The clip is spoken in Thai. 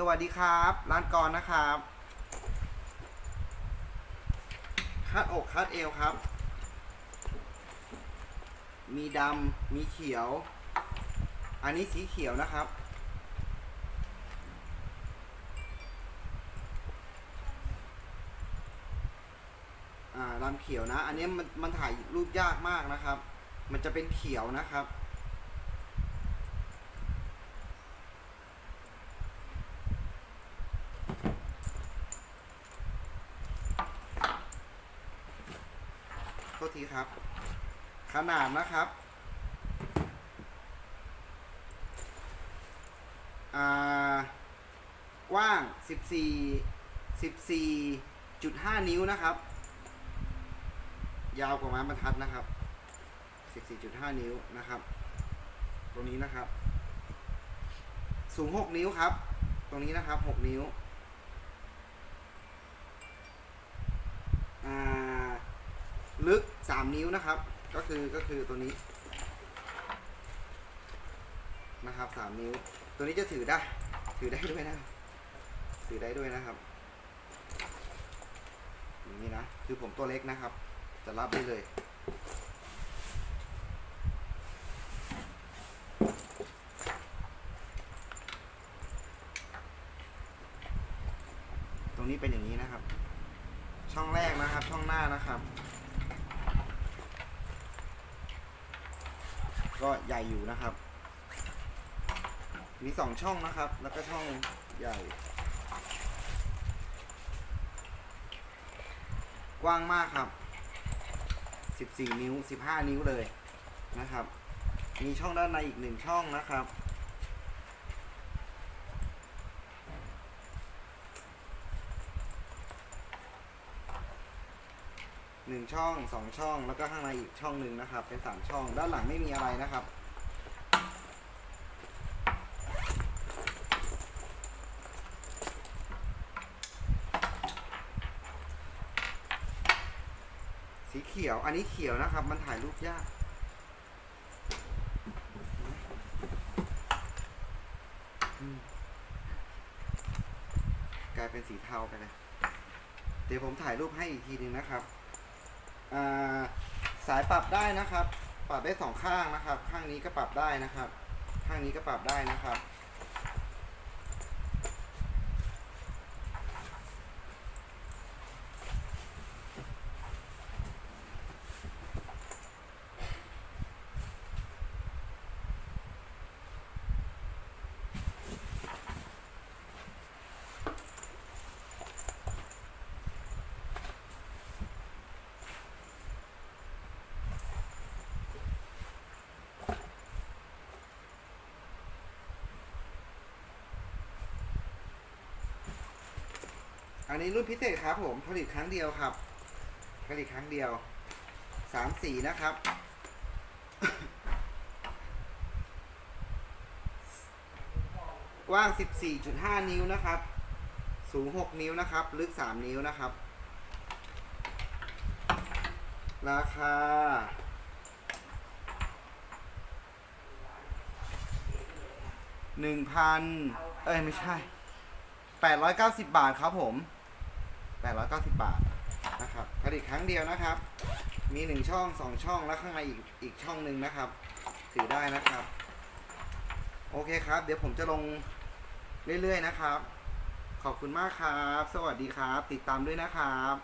สวัสดีครับ ร้านกรนะครับคาดอกคาดเอวครับ มีดำมีเขียว อันนี้สีเขียวนะครับ อ่าดำเขียวนะ อันนี้มันมันถ่ายรูปยากมากนะครับ มันจะเป็นเขียวนะครับ ษทีครับ ขนาดนะครับ อ่า กว้าง 14 14.5 นิ้วนะครับ ยาวกว่าไม้บรรทัดนะครับ 14.5 นิ้วนะครับ ตรงนี้นะครับ สูง 6 นิ้วครับ ตรงนี้นะครับ 6 นิ้ว อ่า ลึก 3 นิ้วนะครับ ก็คือก็คือตัวนี้นะครับ3นิ้ว ตัวนี้จะถือได้ ถือได้ด้วยนะ ถือได้ด้วยนะครับอย่างนี้นะ คือผมตัวเล็กนะครับ จะรับได้เลยตรงนี้เป็นอย่างนี้นะครับ ช่องแรกนะครับ ช่องหน้านะครับ ก็ใหญ่อยู่นะครับ มีสองช่องนะครับ แล้วก็ช่องใหญ่ กว้างมากครับ 14 นิ้ว 15 นิ้วเลยนะครับ มีช่องด้านในอีกหนึ่งช่องนะครับ หนึ่งช่องสองช่อง แล้วก็ข้างในอีกช่องหนึ่งนะครับ เป็นสามช่อง ด้านหลังไม่มีอะไรนะครับ สีเขียว อันนี้เขียวนะครับ มันถ่ายรูปยากกลายเป็นสีเทาไปเลย เดี๋ยวผมถ่ายรูปให้อีกทีหนึ่งนะครับ สายปรับได้นะครับ ปรับได้สองข้างนะครับ ข้างนี้ก็ปรับได้นะครับ ข้างนี้ก็ปรับได้นะครับ นนี้รุ่นพิเศษครับผมผลิตครั้งเดียวครับ ผลิตครั้งเดียวสามสีนะครับ กว้าง 14.5 นิ้วนะครับ สูง 6 นิ้วนะครับ ลึก 3 นิ้วนะครับ ราคาหนึ่งพันเอ้ย ไม่ใช่890บาทครับผม 890 บาทนะครับผลิตครั้งเดียวนะครับ มี 1 ช่อง 2 ช่องแล้วข้างในอีกอีกช่องหนึ่งนะครับ ถือได้นะครับ โอเคครับ เดี๋ยวผมจะลงเรื่อยๆนะครับ ขอบคุณมากครับ สวัสดีครับ ติดตามด้วยนะครับ